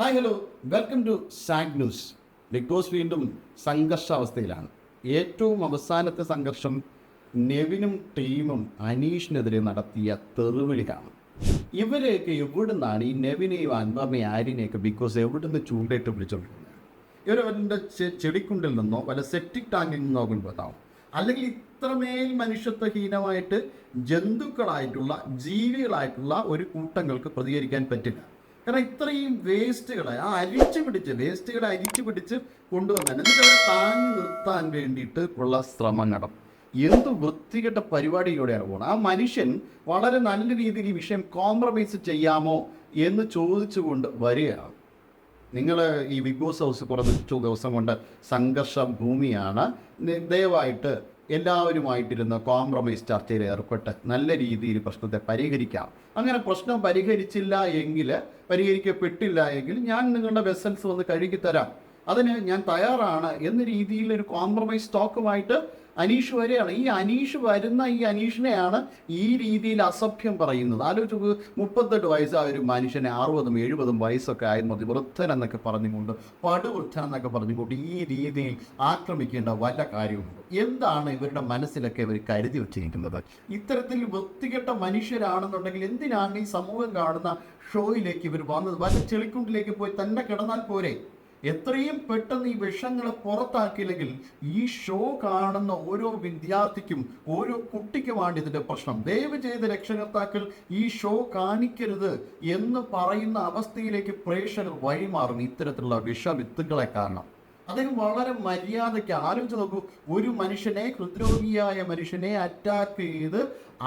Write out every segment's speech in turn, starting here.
Hi hello welcome to Sag news Bigg Boss വീണ്ടും സംഘർഷാവസ്ഥയിലാണ്. ഏറ്റവും അവസാനത്തെ സംഘർഷം നെവിനും ടീമും അനീഷിനെതിരെ നടത്തിയ തെറിവിളിയാണ്. ഇവരെയൊക്കെ എവിടുന്നാണ് ഈ നെവിനെയും അൻവറിനെയും ആര്യനെയൊക്കെ ബിഗ് ബോസ് എവിടുന്ന് ചൂണ്ടയിട്ട് അവരുടെ ചെ- ചെടിക്കുണ്ടിൽ നിന്നോ വല്ല സെപ്റ്റിക് ടാങ്കിൽ നിന്നോ കൊണ്ടുവന്നാവും അല്ലെങ്കിൽ ഇത്രമേൽ മനുഷ്യത്വഹീനമായിട്ട് ജന്തുക്കളായിട്ടുള്ള ജീവികളായിട്ടുള്ള ഒരു കൂട്ടങ്ങൾക്ക് പ്രതികരിക്കാൻ പറ്റില്ല. കാരണം ഇത്രയും വേസ്റ്റുകളെ ആ അരിച്ചു പിടിച്ച് വേസ്റ്റുകളെ അരിച്ചു പിടിച്ച് കൊണ്ടുവന്നാൽ എന്നിട്ട് അവരെ താങ്ങി നിർത്താൻ വേണ്ടിയിട്ട് ഉള്ള ശ്രമം നടത്തും എന്ത് വൃത്തികെട്ട പരിപാടിയിലൂടെയാണ് പോകുന്നത്. ആ മനുഷ്യൻ വളരെ നല്ല രീതിയിൽ ഈ വിഷയം കോംപ്രമൈസ് ചെയ്യാമോ എന്ന് ചോദിച്ചുകൊണ്ട് വരികയാണ്. നിങ്ങൾ ഈ ബിഗ് ബോസ് ഹൗസ് കുറച്ച് ദിവസം കൊണ്ട് സംഘർഷ ഭൂമിയാണ്. ദയവായിട്ട് എല്ലാവരുമായിട്ടിരുന്ന് കോംപ്രമൈസ് ചർച്ചയിൽ ഏർപ്പെട്ട് നല്ല രീതിയിൽ പ്രശ്നത്തെ പരിഹരിക്കാം. അങ്ങനെ പ്രശ്നം പരിഹരിച്ചില്ല എങ്കിൽ പരിഹരിക്കപ്പെട്ടില്ല എങ്കിൽ ഞാൻ നിങ്ങളുടെ വെസൽസ് വന്ന് കഴുകിത്തരാം. തരാം അതിന് ഞാൻ തയ്യാറാണ് എന്ന രീതിയിൽ ഒരു കോംപ്രമൈസ് ടോക്കുമായിട്ട് അനീഷ് വരെയാണ്. ഈ അനീഷ് വരുന്ന ഈ അനീഷിനെയാണ് ഈ രീതിയിൽ അസഭ്യം പറയുന്നത്. ആലോചിച്ച് മുപ്പത്തെട്ട് വയസ്സായ ഒരു മനുഷ്യനെ അറുപതും എഴുപതും വയസ്സൊക്കെ ആയിരുന്നു വൃദ്ധൻ എന്നൊക്കെ പറഞ്ഞുകൊണ്ട് പടുവൃദ്ധൻ എന്നൊക്കെ പറഞ്ഞുകൊണ്ട് ഈ രീതിയിൽ ആക്രമിക്കേണ്ട വല്ല കാര്യമുണ്ട് എന്താണ് ഇവരുടെ മനസ്സിലൊക്കെ ഇവർ കരുതി വെച്ചിരിക്കുന്നത്? ഇത്തരത്തിൽ വൃത്തികെട്ട മനുഷ്യരാണെന്നുണ്ടെങ്കിൽ എന്തിനാണ് ഈ സമൂഹം കാണുന്ന ഷോയിലേക്ക് ഇവർ വന്നത്? വല്ല ചെളിക്കുണ്ടിലേക്ക് പോയി തന്നെ കിടന്നാൽ പോരെ? എത്രയും പെട്ടെന്ന് ഈ വിഷങ്ങളെ പുറത്താക്കിയില്ലെങ്കിൽ ഈ ഷോ കാണുന്ന ഓരോ വിദ്യാർത്ഥിക്കും ഓരോ കുട്ടിക്കുമാണ് ഇതിന്റെ പ്രശ്നം. ദയവ് ചെയ്ത് രക്ഷകർത്താക്കൾ ഈ ഷോ കാണിക്കരുത് എന്ന് പറയുന്ന അവസ്ഥയിലേക്ക് പ്രേക്ഷകർ വഴിമാറുന്നു. ഇത്തരത്തിലുള്ള വിഷവിത്തുക്കളെ കാരണം. അദ്ദേഹം വളരെ മര്യാദയ്ക്ക് ആലോചിച്ച് നോക്കൂ. ഒരു മനുഷ്യനെ ഹൃദ്രോഗിയായ മനുഷ്യനെ അറ്റാക്ക് ചെയ്ത്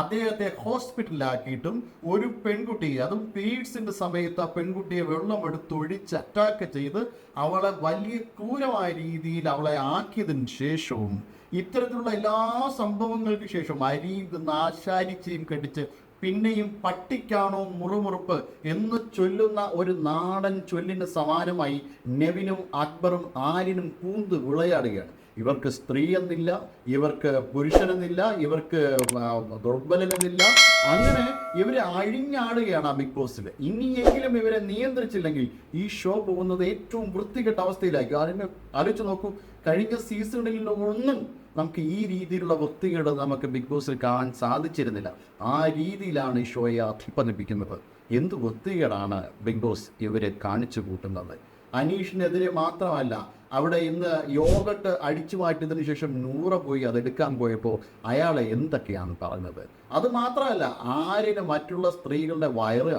അദ്ദേഹത്തെ ഹോസ്പിറ്റലിലാക്കിയിട്ടും ഒരു പെൺകുട്ടി അതും പീഡ്സിന്റെ സമയത്ത് ആ പെൺകുട്ടിയെ വെള്ളം എടുത്ത് ഒഴിച്ച് അറ്റാക്ക് ചെയ്ത് അവളെ വലിയ ക്രൂരമായ രീതിയിൽ അവളെ ആക്കിയതിന് ശേഷവും ഇത്തരത്തിലുള്ള എല്ലാ സംഭവങ്ങൾക്ക് ശേഷം അരിയും നാശാരിച്ചയും കടിച്ച് പിന്നെയും പട്ടിക്കാണോ മുറുമുറുപ്പ് എന്ന് ചൊല്ലുന്ന ഒരു നാടൻ ചൊല്ലിന് സമാനമായി നെവിനും അക്ബറും ആര്യനും കൂന്ത് വിളയാടുകയാണ്. ഇവർക്ക് സ്ത്രീ എന്നില്ല ഇവർക്ക് പുരുഷനെന്നില്ല ഇവർക്ക് ദുർബലനെന്നില്ല. അങ്ങനെ ഇവരെ അഴിഞ്ഞാടുകയാണ് ആ ബിഗ് ബോസിൽ. ഇനിയെങ്കിലും ഇവരെ നിയന്ത്രിച്ചില്ലെങ്കിൽ ഈ ഷോ പോകുന്നത് ഏറ്റവും വൃത്തികെട്ട അവസ്ഥയിലായിരിക്കും. അതിന് ആലോചിച്ച് നോക്കൂ കഴിഞ്ഞ സീസണിൽ ഒന്നും നമുക്ക് ഈ രീതിയിലുള്ള വൃത്തികേട് നമുക്ക് ബിഗ് ബോസിൽ കാണാൻ സാധിച്ചിരുന്നില്ല. ആ രീതിയിലാണ് ഈ ഷോയെ അധിപ്പതിപ്പിക്കുന്നത് എന്ത് വൃത്തികേടാണ് ബിഗ് ബോസ് ഇവരെ കാണിച്ചു കൂട്ടുന്നത്? അനീഷിനെതിരെ മാത്രമല്ല അവിടെ ഇന്ന് യോഗട്ട് അടിച്ചു മാറ്റിയതിനു ശേഷം നൂറ പോയി അതെടുക്കാൻ പോയപ്പോൾ അയാളെ എന്തൊക്കെയാണ് പറഞ്ഞത്? അത് മാത്രമല്ല ആരിന് മറ്റുള്ള സ്ത്രീകളുടെ വയറ്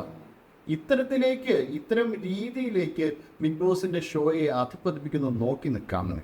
ഇത്തരത്തിലേക്ക് ഇത്തരം രീതിയിലേക്ക് ബിഗ് ബോസിന്റെ ഷോയെ അധിപ്പതിപ്പിക്കുന്നത് നോക്കി നിൽക്കാമെന്ന്